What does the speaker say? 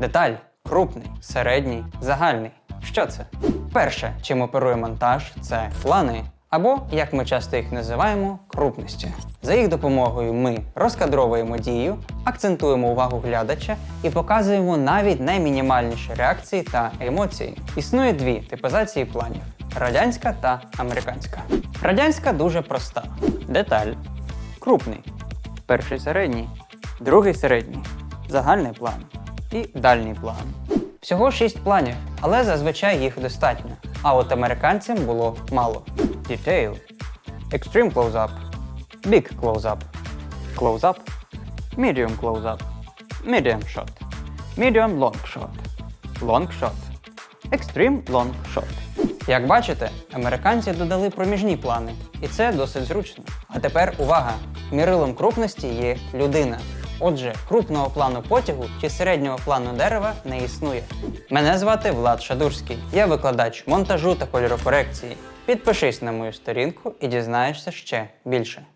Деталь крупний, середній, загальний. Що це? Перше, чим оперує монтаж, це плани. Або, як ми часто їх називаємо, крупності. За їх допомогою ми розкадровуємо дію, акцентуємо увагу глядача і показуємо навіть наймінімальніші реакції та емоції. Існує дві типизації планів: радянська та американська. Радянська дуже проста. Деталь крупний. Перший середній, другий середній, загальний план і дальній план. Всього шість планів, але зазвичай їх достатньо. А от американцям було мало. Detail, Extreme Close-Up, Big Close-Up, Close-Up, Medium Close-Up, Medium Shot, Medium Long Shot, Long Shot, Extreme Long Shot. Як бачите, американці додали проміжні плани, і це досить зручно. А тепер увага! Мірилом крупності є людина. Отже, крупного плану потягу чи середнього плану дерева не існує. Мене звати Влад Шадурський. Я викладач монтажу та кольорокорекції. Підпишись на мою сторінку і дізнаєшся ще більше.